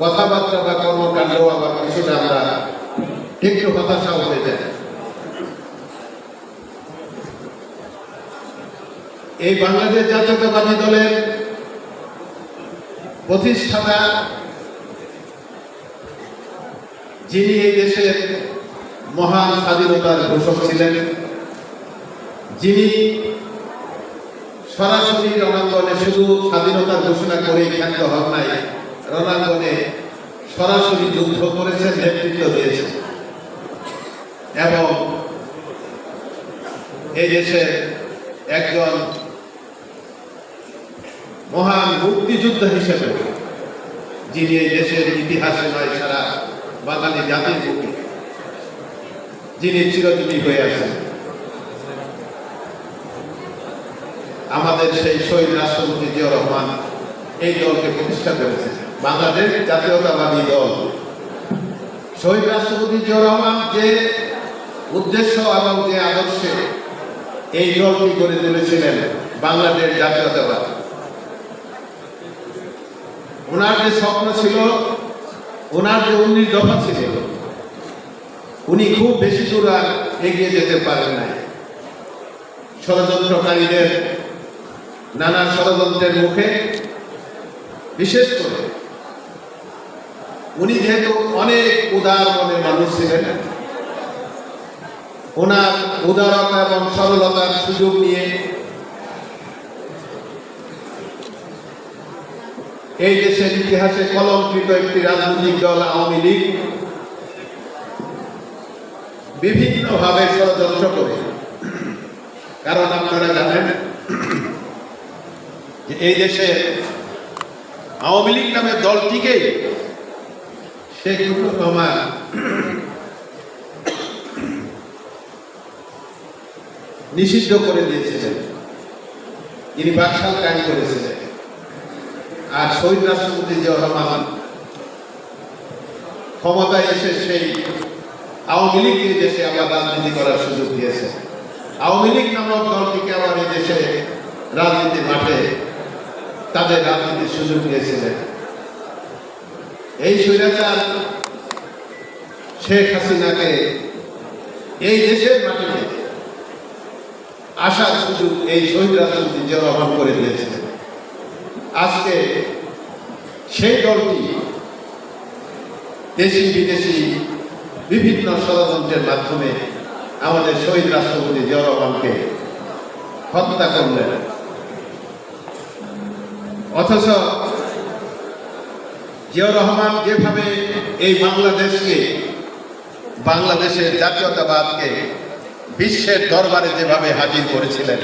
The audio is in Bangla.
কথাবার্তা বা কর্মকাণ্ড আবার কিছুটা আমরা একটু হতাশাও হয়ে যায়। এই বাংলাদেশ জাতীয়তাবাদী দলের প্রতিষ্ঠাতা যিনি এই দেশের মহান স্বাধীনতার ঘোষক ছিলেন, যিনি সরাসরি রণাঙ্গনে শুধু স্বাধীনতার ঘোষণা করে ক্ষান্ত হন নাই রণাঙ্গনে সরাসরি যুদ্ধ করেছেন নেতৃত্ব দিয়েছেন এবং এই দেশে একজন মহান মুক্তিযুদ্ধ হিসেবে, যিনি এই দেশের ইতিহাসে নয়, সারা বাঙালি জাতির বুকে যিনি চিরজীবী হয়ে আছেন। আমাদের সেই শহীদ রাষ্ট্রপতি জিয়া রহমান এই দলকে প্রতিষ্ঠা করেছে। বাংলাদেশ জাতীয়তাবাদী দল। শহীদ রাষ্ট্রপতি জিয়া রহমান যে উদ্দেশ্য এবং যে আদর্শে এই দলটি গড়ে তুলেছিলেন বাংলাদেশ জাতীয়তাবাদ। ওনার যে স্বপ্ন ছিল, ওনার যে উনিশ দফা ছিল, উনি খুব বেশি দূর আর এগিয়ে যেতে পারেন নাই। ষড়যন্ত্রকারীদের, নানা ষড়যন্ত্রের মুখে বিশেষ করে উনি যেহেতু অনেক উদার মনের মানুষ ছিলেন, ওনার উদারতা এবং সরলতার সুযোগ নিয়ে এই দেশের ইতিহাসে কলঙ্কিত একটি রাজনৈতিক দল আওয়ামী লীগ বিভিন্নভাবে ষড়যন্ত্র করে। কারণ আপনারা জানেন এই দেশে আওয়ামী লীগ নামের দলটিকে শেখ রহমান নিষিদ্ধ করে দিয়েছিলেন। তিনি বাকশাল কাজ করেছিলেন। আর শহীদ রাষ্ট্রপতি জিয়া রহমান ক্ষমতায় এসে সেই আওয়ামী লীগকে দেশে আবার রাজনীতি করার সুযোগ দিয়েছে। আওয়ামী লীগ নামক দলটিকে আবার এই দেশে রাজনীতির মাঠে তাদের রাজনীতির সুযোগ দিয়েছিলেন এই স্বৈরাচার শেখ হাসিনাকে এই দেশের মাটিতে আসার সুযোগ এই শহীদ রাজনীতি জিয়া রহমান করে দিয়েছিলেন। আজকে সেই দলটি দেশি বিদেশি বিভিন্ন ষড়যন্ত্রের মাধ্যমে আমাদের শহীদ রাষ্ট্রপতি জিয়া রহমানকে হত্যা করলেন। অথচ জিয়া রহমান যেভাবে এই বাংলাদেশকে বাংলাদেশের জাতীয়তাবাদকে বিশ্বের দরবারে যেভাবে হাজির করেছিলেন